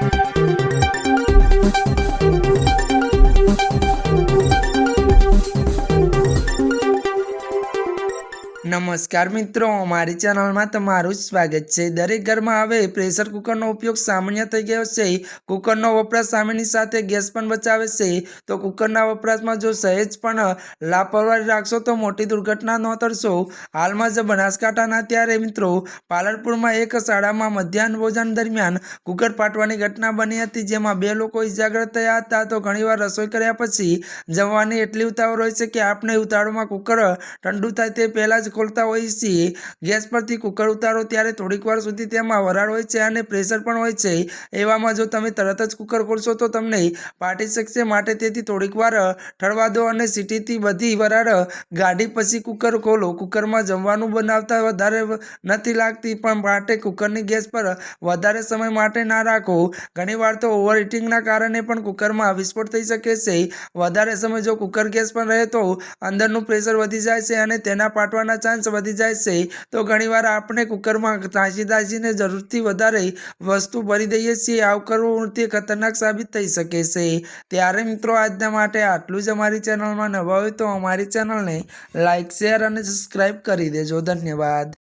Thank you. નમસ્કાર મિત્રો અમારી ચેનલમાં તમારું સ્વાગત છે. દરેક ઘરમાં હવે પ્રેશર કુકરનો ઉપયોગ સામાન્ય થઈ ગયો છે. કુકરનો વપરાશ સામેની સાથે ગેસ પણ બચાવે છે. તો કુકરના વપરાશમાં જો સહેજ પણ લાપરવાહી રાખશો તો મોટી દુર્ઘટના નોતરશો હાલમાં જ બનાસકાંઠાના ત્યારે મિત્રો, પાલનપુરમાં એક શાળામાં મધ્યાહન ભોજન દરમિયાન કુકર ફાટવાની ઘટના બની હતી, જેમાં બે લોકો ઇજાગ્રસ્ત થયા હતા. તો ઘણીવાર રસોઈ કર્યા પછી જમવાની એટલી ઉતાવળ હોય છે કે આપણે ઉતાવળમાં કુકર ઠંડુ થાય તે પહેલાં જ ખોલતા હોઈએ છીએ ગેસ પરથી કુકર ઉતારો ત્યારે થોડીક વાર સુધી તેમાં વરાળ હોય છે અને પ્રેશર પણ હોય છે. એવામાં જો તમે તરત જ કુકર ખોલશો તો તમને ફાટી શકશે. માટે તેથી થોડીક વાર ઠરવા દો અને સીટીથી બધી વરાળ ગાઢી પછી કુકર ખોલો. કુકરમાં જમવાનું બનાવતા વધારે નથી લાગતી, પણ માટે કુકરની ગેસ પર વધારે સમય માટે ના રાખો. ઘણીવાર તો ઓવરહીટિંગના કારણે પણ કુકરમાં વિસ્ફોટ થઈ શકે છે. વધારે સમય જો કુકર ગેસ પર રહે તો અંદરનું પ્રેશર વધી જાય છે અને તેના ફાટવાના ચાન્સ વધી જાય છે, તો ઘણીવાર આપણે કુકરમાં તાજી તાજીને જરૂરથી વધારે વસ્તુ ભરી દઈએ છીએ. આવું કરવું તે ખતરનાક સાબિત થઈ શકે છે. ત્યારે મિત્રો, આજના માટે આટલું જ અમારી ચેનલમાં નવા હોય તો અમારી ચેનલને લાઇક શેર અને સબસ્ક્રાઈબ કરી દેજો. ધન્યવાદ.